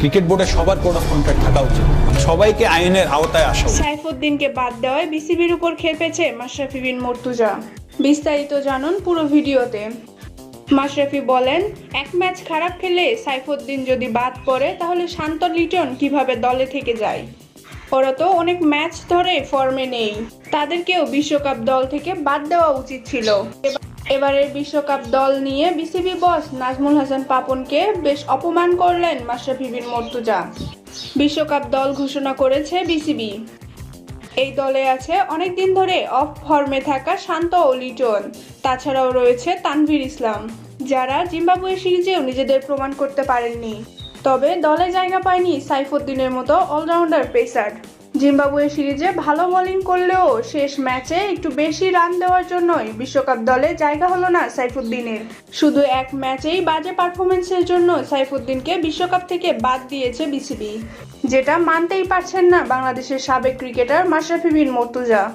Cricket বোর্ডে সবার of contract থাকা উচিত। সবাইকে আইনের আওতায় আসা সাইফুদ্দিনকে বাদ দেওয়ায় বিসিবির উপর খেপেছে মাশরাফি বিন মর্তুজা। বিস্তারিত জানুন পুরো ভিডিওতে। মাশরাফি বলেন, এক ম্যাচ খারাপ খেলে সাইফুদ্দিন যদি বাদ পড়ে, তাহলে শান্ত লিটন কীভাবে দলে থেকে যায়? ওরা তো অনেক ম্যাচ ধরে ফর্মে নেই। তাদেরকেও বিশ্বকাপ দল থেকে বাদ দেওয়া উচিত ছিল। এবারের বিশ্বকাপ দল নিয়ে বিসিবি বস নাজমুল হাসান পাপনকে বেশ অপমান করলেন মাশরাফি বিন মর্তুজা। বিশ্বকাপ দল ঘোষণা করেছে বিসিবি। এই দলে আছে অনেক দিন ধরে অফ ফর্মে থাকা শান্ত ও লিটন। তাছাড়াও রয়েছে তানভীর ইসলাম, যারা জিম্বাবুয়ে সিরিজেও নিজেদের প্রমাণ করতে পারেননি। তবে দলে জায়গা পায়নি সাইফুদ্দিনের মতো অলরাউন্ডার পেসার। জিম্বাবুয়ে সিরিজে ভালো বোলিং করলেও শেষ ম্যাচে একটু বেশি রান দেওয়ার জন্যই বিশ্বকাপ দলে জায়গা হলো না সাইফুদ্দিনের। শুধু এক ম্যাচেই বাজে পারফরমেন্সের জন্য সাইফুদ্দিনকে বিশ্বকাপ থেকে বাদ দিয়েছে বিসিবি। যেটা মানতেই পারছেন না বাংলাদেশের সাবেক ক্রিকেটার মাশরাফি বিন মর্তুজা।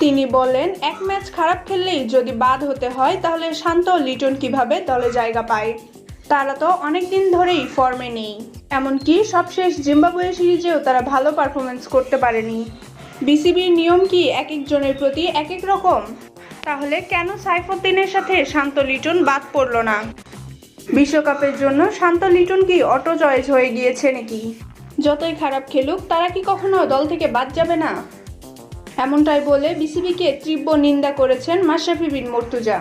তিনি বলেন, এক ম্যাচ খারাপ খেললেই যদি বাদ হতে হয়, তাহলে শান্ত লিটন কীভাবে দলে জায়গা পায়? তারা তো অনেক দিন ধরেই ফর্মে নেই। এমনকি সবশেষ জিম্বাবুয়ে সিরিজেও তারা ভালো পারফরমেন্স করতে পারেনি। বিসিবির নিয়ম কি এক একজনের প্রতি এক এক রকম? তাহলে কেন সাইফুদ্দিনের সাথে শান্ত লিটন বাদ পড়ল না? বিশ্বকাপের জন্য শান্ত লিটন কি অটো চয়েস হয়ে গিয়েছে নাকি? যতই খারাপ খেলুক, তারা কি কখনো দল থেকে বাদ যাবে না? এমনটাই বলে বিসিবিকে তীব্র নিন্দা করেছেন মাশরাফি বিন মর্তুজা।